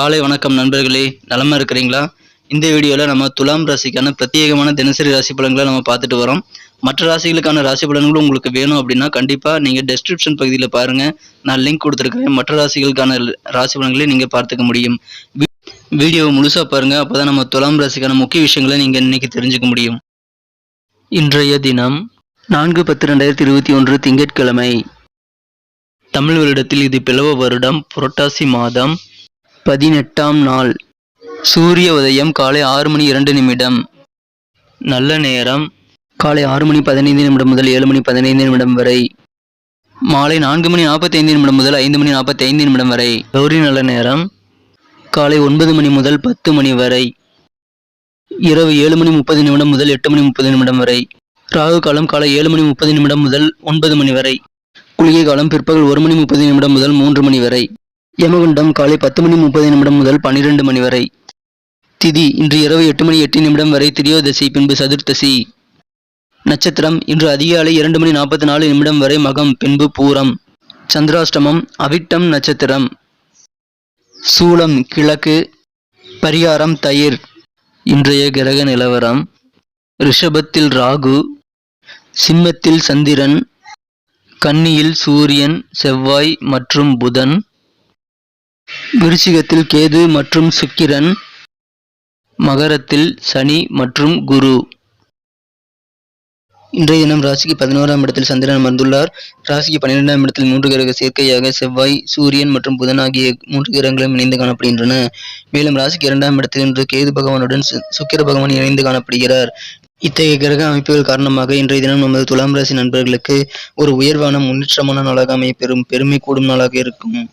காலை வணக்கம் நண்பர்களே நலமாக இருக்கிறீங்களா? இந்த வீடியோவில் நம்ம துலாம் ராசிக்கான பிரத்யேகமான தினசரி ராசி பலன்களை நம்ம பார்த்துட்டு வரோம். மற்ற ராசிகளுக்கான ராசி பலன்களும் உங்களுக்கு வேணும் அப்படின்னா கண்டிப்பாக நீங்கள் டெஸ்கிரிப்ஷன் பகுதியில் பாருங்கள் நான் லிங்க் கொடுத்துருக்கிறேன். மற்ற ராசிகளுக்கான ராசி பலன்களை நீங்கள் பார்த்துக்க முடியும். வீ- வீடியோவை முழுசாக பாருங்கள் அப்போ தான் நம்ம துலாம் ராசிக்கான முக்கிய விஷயங்களை நீங்கள் இன்னைக்கு தெரிஞ்சுக்க முடியும். இன்றைய தினம் நான்கு பத்து ரெண்டாயிரத்தி இருபத்தி ஒன்று திங்கட்கிழமை. தமிழ் வருடத்தில் இது பிளவ வருடம். புரட்டாசி மாதம். பதினெட்டாம் நாள் சூரிய உதயம் காலை ஆறு மணி இரண்டு நிமிடம். நல்ல நேரம் காலை ஆறு மணி பதினைந்து நிமிடம் முதல் ஏழு மணி பதினைந்து நிமிடம் வரை. மாலை நான்கு மணி நாற்பத்தைந்து நிமிடம் முதல் ஐந்து மணி நாற்பத்தைந்து நிமிடம் வரை. கௌரி நல்ல நேரம் காலை ஒன்பது மணி முதல் பத்து மணி வரை. இரவு ஏழு மணி முப்பது நிமிடம் முதல் எட்டு மணி முப்பது நிமிடம் வரை. ராகு காலம் காலை ஏழு மணி முப்பது நிமிடம் முதல் ஒன்பது மணி வரை. குளிகை காலம் பிற்பகல் ஒரு மணி முப்பது நிமிடம் முதல் மூன்று மணி வரை. யமகுண்டம் காலை பத்து மணி முப்பது நிமிடம் முதல் பன்னிரண்டு மணி வரை. திதி இன்று இரவு எட்டு மணி எட்டு நிமிடம் வரை திரியோதசி பின்பு சதுர்த்தசி. நட்சத்திரம் இன்று அதிகாலை இரண்டு மணி நாற்பத்தி நாலு நிமிடம் வரை மகம் பின்பு பூரம். சந்திராஷ்டமம் அவிட்டம் நட்சத்திரம். சூலம் கிழக்கு. பரிகாரம் தயிர். இன்றைய கிரக நிலவரம் ரிஷபத்தில் ராகு சிம்மத்தில் சந்திரன் கன்னியில் சூரியன் செவ்வாய் மற்றும் புதன். விருச்சிகத்தில் கேது மற்றும் சுக்கிரன் மகரத்தில் சனி மற்றும் குரு. இன்றைய தினம் ராசிக்கு பதினோராம் இடத்தில் சந்திரன் அமர்ந்துள்ளார். ராசிக்கு பன்னிரெண்டாம் இடத்தில் மூன்று கிரக சேர்க்கையாக செவ்வாய் சூரியன் மற்றும் புதன் ஆகிய மூன்று கிரகங்களும் இணைந்து காணப்படுகின்றன. மேலும் ராசிக்கு இரண்டாம் இடத்தில் இன்று கேது பகவானுடன் சு- சுக்கிர பகவான் இணைந்து காணப்படுகிறார். இத்தகைய கிரக அமைப்புகள் காரணமாக இன்றைய தினம் நமது துலாம் ராசி நண்பர்களுக்கு ஒரு உயர்வான முன்னேற்றமான நாளாக அமையப்பெறும் பெருமை கூடும் நாளாக இருக்கும்.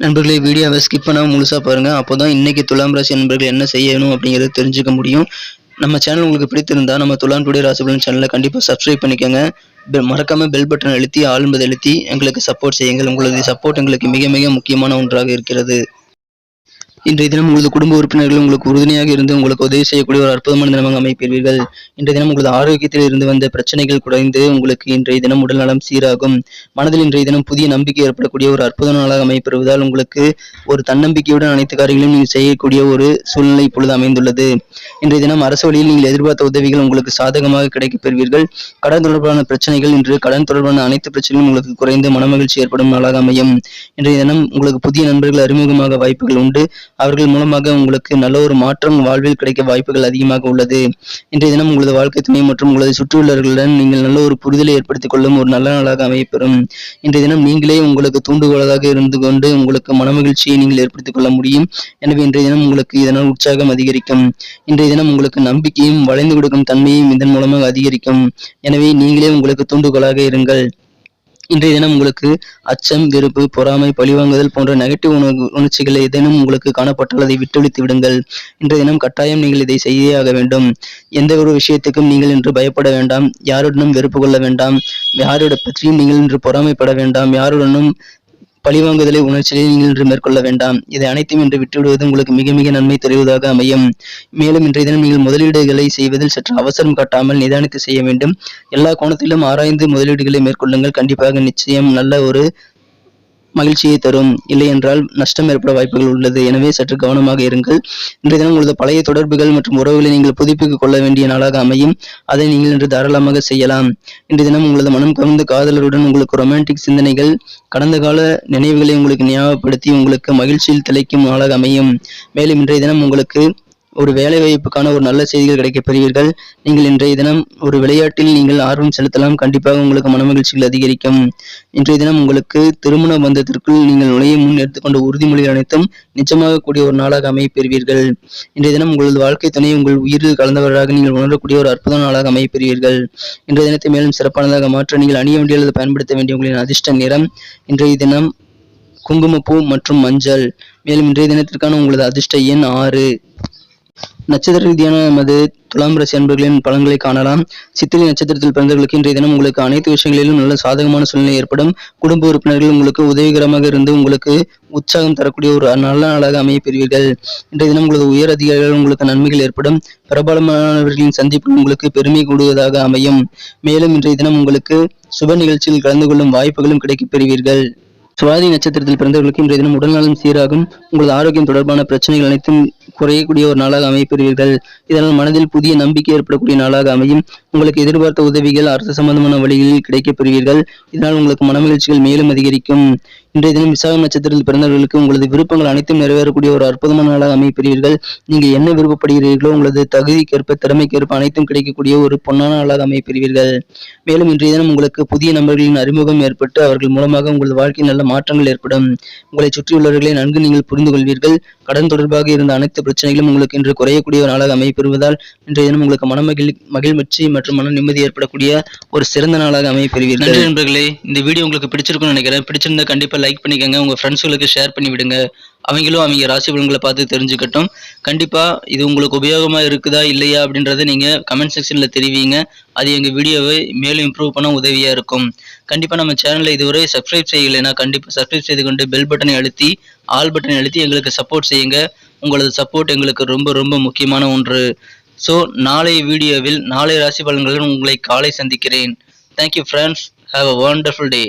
நண்பர்களே வீடியோவை ஸ்கிப் பண்ணாமல் முழுசாக பாருங்கள் அப்போ தான் இன்றைக்கி துலாம் ராசி நண்பர்கள் என்ன செய்யணும் அப்படிங்கிறத தெரிஞ்சுக்க முடியும். நம்ம சேனல் உங்களுக்கு பிடித்திருந்தா நம்ம துலாம் டுடே ராசிபலன் சேனலை கண்டிப்பாக சப்ஸ்கிரைப் பண்ணிக்கோங்க. பெ- பெல் பட்டன் அழுத்தி ஆல் அழுத்தி எங்களுக்கு சப்போர்ட் செய்யுங்கள். உங்களது சப்போர்ட் எங்களுக்கு மிக மிக முக்கியமான ஒன்றாக இருக்கிறது. இன்றைய தினம் உங்களது குடும்ப உறுப்பினர்கள் உங்களுக்கு உறுதுணையாக இருந்து உங்களுக்கு உதவி செய்யக்கூடிய ஒரு அற்புதமான தினமாக அமைப்பீர்கள். இன்றைய தினம் உங்களது ஆரோக்கியத்தில் இருந்து வந்த பிரச்சனைகள் குறைந்து உங்களுக்கு இன்றைய தினம் உடல் நலம் சீராகும். மனதில் இன்றைய தினம் புதிய நம்பிக்கை ஏற்படக்கூடிய ஒரு அற்புத நாளாக அமைப்பெறுவதால் உங்களுக்கு ஒரு தன்னம்பிக்கையுடன் அனைத்து காரியங்களையும் நீங்கள் செய்யக்கூடிய ஒரு சூழ்நிலை இப்பொழுது அமைந்துள்ளது. இன்றைய தினம் அரசு வழியில் நீங்கள் எதிர்பார்த்த உதவிகள் உங்களுக்கு சாதகமாக கிடைக்கப் பெறுவீர்கள். கடன் தொடர்பான பிரச்சனைகள் இன்று கடன் தொடர்பான அனைத்து பிரச்சனைகளும் உங்களுக்கு குறைந்து மனமகிழ்ச்சி ஏற்படும் நாளாக அமையும். இன்றைய தினம் உங்களுக்கு புதிய நண்பர்கள் அறிமுகமாக வாய்ப்புகள் உண்டு. அவர்கள் மூலமாக உங்களுக்கு நல்ல ஒரு மாற்றம் வாழ்வில் கிடைக்க வாய்ப்புகள் அதிகமாக உள்ளது. இன்றைய தினம் உங்களது வாழ்க்கை துணை மற்றும் உங்களது சுற்றியுள்ளவர்களுடன் நீங்கள் நல்ல ஒரு புரிதலை ஏற்படுத்திக் கொள்ளும் ஒரு நல்ல நாளாக அமையப்பெறும். இன்றைய தினம் நீங்களே உங்களுக்கு தூண்டுகோலாக இருந்து கொண்டு உங்களுக்கு மனமகிழ்ச்சியை நீங்கள் ஏற்படுத்திக் கொள்ள முடியும். எனவே இன்றைய தினம் உங்களுக்கு இதனால் உற்சாகம் அதிகரிக்கும். இன்றைய தினம் உங்களுக்கு நம்பிக்கையும் வளைந்து கொடுக்கும் தன்மையும் இதன் மூலமாக அதிகரிக்கும். எனவே நீங்களே உங்களுக்கு தூண்டுகோலாக இருங்கள். இன்றைய தினம் உங்களுக்கு அச்சம் வெறுப்பு பொறாமை பழிவாங்குதல் போன்ற நெகட்டிவ் உணர்வு உணர்ச்சிகள் ஏதேனும் உங்களுக்கு காணப்பட்டால் அதை விட்டொழித்து விடுங்கள். இன்றைய தினம் கட்டாயம் நீங்கள் இதை செய்தே ஆக வேண்டும். எந்த ஒரு விஷயத்துக்கும் நீங்கள் இன்று பயப்பட வேண்டாம். யாருடனும் வெறுப்பு கொள்ள வேண்டாம். யாரோட பற்றியும் நீங்கள் இன்று பொறாமைப்பட வேண்டாம். யாருடனும் பழிவாங்குதலை உணர்ச்சியை நீங்கள் இன்று மேற்கொள்ள வேண்டாம். இதை அனைத்தும் இன்று விட்டுவிடுவது உங்களுக்கு மிக மிக நன்மை தருவதாக அமையும். மேலும் இன்றைய தினம் நீங்கள் முதலீடுகளை செய்வதில் சற்று அவசரம் காட்டாமல் நிதானித்து செய்ய வேண்டும். எல்லா கோணத்திலும் ஆராய்ந்து முதலீடுகளை மேற்கொள்ளுங்கள். கண்டிப்பாக நிச்சயம் நல்ல ஒரு மகிழ்ச்சியை தரும். இல்லை என்றால் நஷ்டம் ஏற்பட வாய்ப்புகள் உள்ளது. எனவே சற்று கவனமாக இருங்கள். இன்றைய தினம் உங்களது பழைய தொடர்புகள் மற்றும் உறவுகளை நீங்கள் புதுப்பித்துக் கொள்ள வேண்டிய நாளாக அமையும். அதை நீங்கள் இன்று தாராளமாக செய்யலாம். இன்றைய தினம் உங்களது மனம் கவர்ந்த காதலருடன் உங்களுக்கு ரொமான்டிக் சிந்தனைகள் கடந்த கால நினைவுகளை உங்களுக்கு ஞாபகப்படுத்தி உங்களுக்கு மகிழ்ச்சியில் திளைக்கும் நாளாக அமையும். மேலும் இன்றைய தினம் உங்களுக்கு ஒரு வேலை வாய்ப்புக்கான ஒரு நல்ல செய்திகள் கிடைக்கப் பெறுவீர்கள். நீங்கள் இன்றைய தினம் ஒரு விளையாட்டில் நீங்கள் ஆர்வம் செலுத்தலாம். கண்டிப்பாக உங்களுக்கு மனமகிழ்ச்சிகள் அதிகரிக்கும். இன்றைய தினம் உங்களுக்கு திருமண பந்தத்திற்குள் நீங்கள் நுழைய முன் எடுத்துக்கொண்ட உறுதிமொழிகள் அனைத்தும் நிச்சயமாக கூடிய ஒரு நாளாக அமையப் பெறுவீர்கள். இன்றைய தினம் உங்களது வாழ்க்கை துணை உங்கள் உயிரில் கலந்தவராக நீங்கள் உணரக்கூடிய ஒரு அற்புத நாளாக அமையப் பெறுவீர்கள். இன்றைய தினத்தை மேலும் சிறப்பானதாக மாற்ற நீங்கள் அணிய வேண்டிய அல்லது பயன்படுத்த வேண்டிய உங்களின் அதிர்ஷ்ட நிறம் இன்றைய தினம் குங்குமப்பூ மற்றும் மஞ்சள். மேலும் இன்றைய தினத்திற்கான உங்களது அதிர்ஷ்ட எண் ஆறு. நட்சத்திர ரீதியான நமது துலாம் ராசி அன்பர்களின் பலன்களை காணலாம். சித்திரை நட்சத்திரத்தில் பிறந்தவர்களுக்கு இன்றைய தினம் உங்களுக்கு அனைத்து விஷயங்களிலும் நல்ல சாதகமான சூழ்நிலை ஏற்படும். குடும்ப உறுப்பினர்கள் உங்களுக்கு உதவிகரமாக இருந்து உங்களுக்கு உற்சாகம் தரக்கூடிய ஒரு நல்ல நாளாக அமைய பெறுவீர்கள். இன்றைய தினம் உங்களது உயர் அதிகாரிகள் உங்களுக்கு நன்மைகள் ஏற்படும். பிரபலமானவர்களின் சந்திப்பு உங்களுக்கு பெருமை கூடுவதாக அமையும். மேலும் இன்றைய தினம் உங்களுக்கு சுப நிகழ்ச்சியில் கலந்து கொள்ளும் வாய்ப்புகளும் கிடைக்கப் பெறுவீர்கள். சுவாதி நட்சத்திரத்தில் பிறந்தவர்களுக்கு இன்றைய தினம் உடல்நலம் சீராகும். உங்களது ஆரோக்கியம் தொடர்பான பிரச்சனைகள் அனைத்தும் குறையக்கூடிய ஒரு நாளாக அமையப்பெறுவீர்கள் இதனால் மனதில் புதிய நம்பிக்கை ஏற்படக்கூடிய நாளாக அமையும். உங்களுக்கு எதிர்பார்த்த உதவிகள் அரசு சம்பந்தமான வழிகளில் கிடைக்கப் பெறுவீர்கள். இதனால் உங்களுக்கு மனமகிழ்ச்சிகள் மேலும் அதிகரிக்கும். இன்றைய தினம் விசாகம் நட்சத்திரத்தில் பிறந்தவர்களுக்கு உங்களது விருப்பங்கள் அனைத்தும் நிறைவேறக்கூடிய ஒரு அற்புதமான நாளாக அமையப்பெறுவீர்கள் நீங்கள் என்ன விருப்பப்படுகிறீர்களோ உங்களது தகுதிக்கேற்ப திறமைக்கேற்ப அனைத்தும் கிடைக்கக்கூடிய ஒரு பொன்னான நாளாக அமையப்பெறுவீர்கள் மேலும் இன்றைய தினம் உங்களுக்கு புதிய நபர்களின் அறிமுகம் ஏற்பட்டு அவர்கள் மூலமாக உங்களது வாழ்க்கை நல்ல மாற்றங்கள் ஏற்படும். உங்களை சுற்றியுள்ளவர்களை நன்கு நீங்கள் புரிந்து கொள்வீர்கள். கடன் தொடர்பாக இருந்த அனைத்து பிரச்சனைகளும் உங்களுக்கு இன்று குறையக்கூடிய ஒரு நாளாக அமையப்பெறுவதால் இன்றைய தினம் உங்களுக்கு மனமகிழ் மகிழ்ச்சி மற்றும் மன நிம்மதி ஏற்படக்கூடிய ஒரு சிறந்த நாளாக அமையப்பெறுவீர்கள். நன்றி நண்பர்களே இந்த வீடியோ உங்களுக்கு பிடிச்சிருக்கும்னு நினைக்கிறேன். பிடிச்சிருந்தா கண்டிப்பா லைக் பண்ணிக்கோங்க. உங்க ஃப்ரெண்ட்ஸுகளுக்கு ஷேர் பண்ணி விடுங்க அவங்களும் அவங்க ராசி பலன்களை பார்த்து தெரிஞ்சுக்கட்டும். கண்டிப்பாக இது உங்களுக்கு உபயோகமாக இருக்குதா இல்லையா அப்படின்றத நீங்கள் கமெண்ட் செக்ஷனில் தெரிவிங்க. அது எங்கள் வீடியோவை மேலும் இம்ப்ரூவ் பண்ண உதவியாக இருக்கும். கண்டிப்பாக நம்ம சேனலை இதுவரை சப்ஸ்கிரைப் செய்யலைன்னா கண்டிப்பாக சப்ஸ்கிரைப் செய்து கொண்டு பெல் பட்டனை அழுத்தி ஆல் பட்டனை அழுத்தி எங்களுக்கு சப்போர்ட் செய்யுங்க. உங்களது சப்போர்ட் எங்களுக்கு ரொம்ப ரொம்ப முக்கியமான ஒன்று. ஸோ நாளைய வீடியோவில் நாளை ராசி பலன்களுடன் உங்களை காலை சந்திக்கிறேன். Thank you friends have a wonderful day